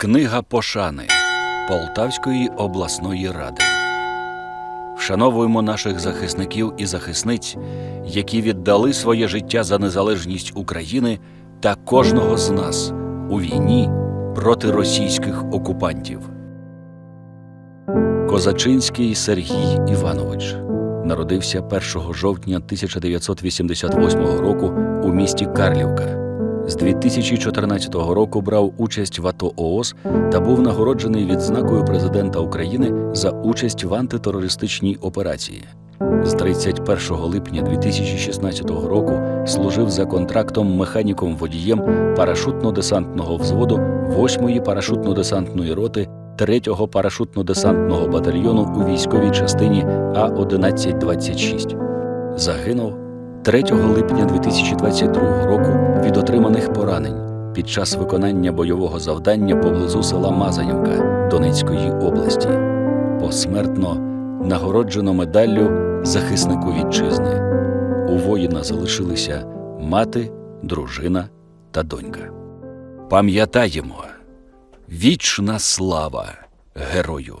Книга пошани Полтавської обласної ради. Вшановуємо наших захисників і захисниць, які віддали своє життя за незалежність України та кожного з нас у війні проти російських окупантів. Козачинський Сергій Іванович народився 1 жовтня 1988 року у місті Карлівка. З 2014 року брав участь в АТО ООС та був нагороджений відзнакою президента України за участь в антитерористичній операції. З 31 липня 2016 року служив за контрактом механіком-водієм парашутно-десантного взводу 8-ї парашутно-десантної роти 3-го парашутно-десантного батальйону у військовій частині А-1126. Загинув 3 липня 2022 року від отриманих поранень під час виконання бойового завдання поблизу села Мазанівка Донецької області. Посмертно нагороджено медаллю захиснику вітчизни. У воїна залишилися мати, дружина та донька. Пам'ятаємо, вічна слава герою!